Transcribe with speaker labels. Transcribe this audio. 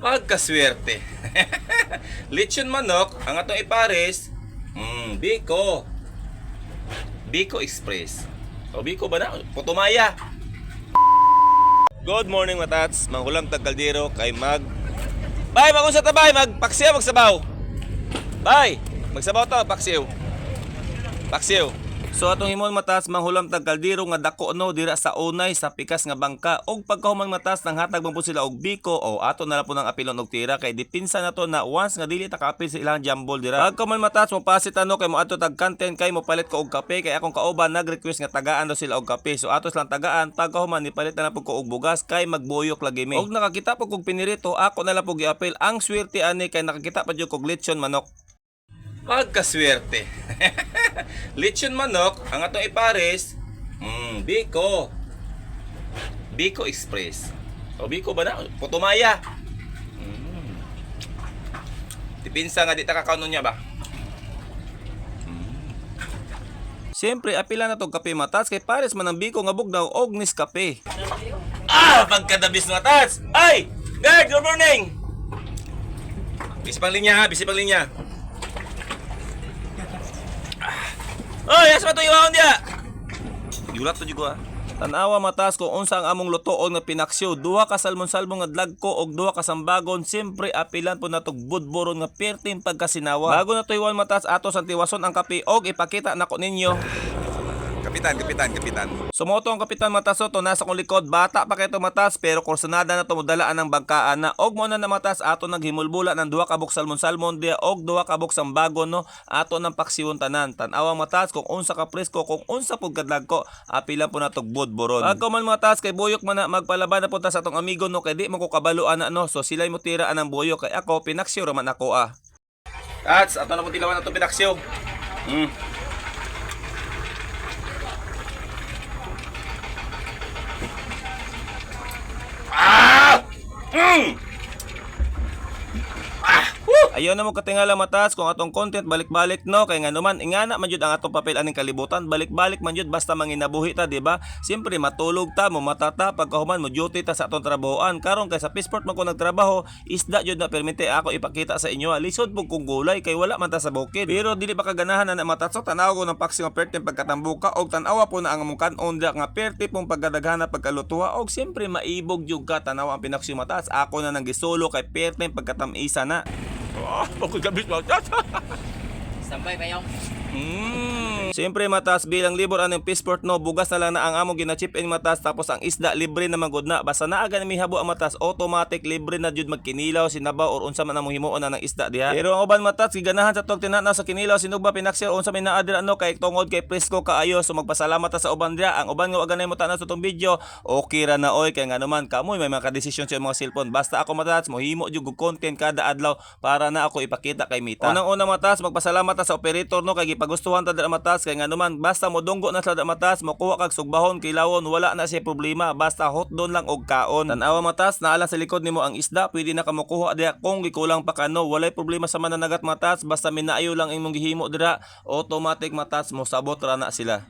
Speaker 1: Pagkaswerte. Lechon manok, ang atong ipares, mm, Biko. Biko Express. O Biko ba na? Putumaya. Good morning matats, manghulam tag kaldero kay mag Bay, magunsa ta bay, magpaksiw magsabaw. Bay, magsabaw to, paksiw. Paksiw. So atong himon matas manghulam tag kaldero nga dako no dira sa unay sa pikas nga bangka og pagkahuman matas nang hatag man po sila og biko o ato na lang po ng apilon og tira kay dipinsa na to na once nga dili ta kaapil sa ilang jambol dira. Pagkahuman matas mo pasit ano kay mo ato tag content kay mo palit ko og kape kay akong kauban nag-request nga tagaan daw sila og kape. So atos lang tagaan pagkahuman ni palit na po ko og bugas kay magbuyok lagi mi. Og nakakita po kog pinirito ako na lang po giapil ang swerte ani kay nakakita pa jud kog lechon manok. Pagkaswerte. Lechon manok, ang atong ipares, mm, Biko. Biko Express. O Biko ba na? Putumaya. Mm. Dipinsa nga di ta kakaunon niya ba? Mm. Siyempre, apila na tong kape matas kay pares man ang Biko nga bugnaw og nis kape. Ah, pagkadabis na matas. Ay! Guard, good morning! Bisi pang linya ha, bisi pang linya. Oy, asa to iwaon dia? Gulat to juga. Tanawa matas ko unsa ang among lutoon nga pinaksyo duha ka salmon-salmon nga dlagko og duha ka sambagon siyempre apilan po natog budboron nga perting pagkasinawa. Bago na to iwan matas ato sa tiwason ang kape og ipakita nako ninyo. Kapitan, kapitan, kapitan. Sumoto ang kapitan Mataso to nasa kong likod. Bata pa kay to matas pero kursunada na to modalaan ng bangkaan na og mo na na matas ato naghimulbula ng duha ka buk salmon salmon dia og duha ka buk sambagon no ato ng paksiyon tanan. Tan-awang matas kung unsa ka presko kung unsa pud kadlag ko apilan po natog budboron. Pag man matas kay buyok man na magpalaban na punta sa atong amigo no kay di mo ko kabaluan na no so sila'y mo tira anang buyok kay ako pinaksiyo raman ako ah. Tats, ato na po tilawan na to pinaksiyo. Mm. Ah! Mm! Ah! Woo! Ayaw na mo katingala matas kung atong content balik-balik no? Kay nga naman ingana man jud ang atong papel aning kalibutan. Balik-balik man jud basta manginabuhi ta di ba? Siyempre matulog ta mo matata pagkahuman mo duty ta sa atong trabahoan. Karon kay sa Peaceport man ko nagtrabaho isda jud na permite ako ipakita sa inyo. Lisod pug kung gulay kay wala man ta sa bukid. Pero dili pa kaganahan na matatso tanaw ko ng paksi nga perting pagkatambuka og tanawa po na ang among kanon nga perti pong pagkadaghana pagkalutuwa og siyempre maibog jud ka tanaw ang pinaksi matas. Ako na nang gisolo kay perting pagkatamisa na ขอบคุณครับพี่บอล
Speaker 2: Sambay pa yung
Speaker 1: Mm. Siyempre matas bilang libor anong Peaceport no? Bugas na lang na ang among gina-chip in matas tapos ang isda libre na magud na basta naa gani mi habo ang matas automatic libre na jud magkinilaw sinabaw or unsa man among himuon na ng isda diha. Pero ang uban matas giganahan sa tog tinanaw sa kinilaw sinugba pinaksi or unsa may naa dira ano kay tungod kay presko kaayo. So magpasalamat ta sa uban diha. Ang uban nga ganay mo tanan sa tong video. Okay ra na oy kay nga naman kamoy may mga desisyon sa mga cellphone. Basta ako matas mo himo jud content kada adlaw para na ako ipakita kay Mita. Unang una matas magpasalamat ta sa operator no? Kay gipagustuhan ta dira matas kay nga naman basta mo dunggo na sa dira matas mo kuha kag sugbahon kilawon wala na siya problema basta hot doon lang og kaon. Tanawa matas naala sa likod nimo ang isda pwede na ka mokuha diha kung gikulang pa kano walay problema sa mananagat matas basta minaayo lang imong gihimo dira automatic matas mo sabot ra na sila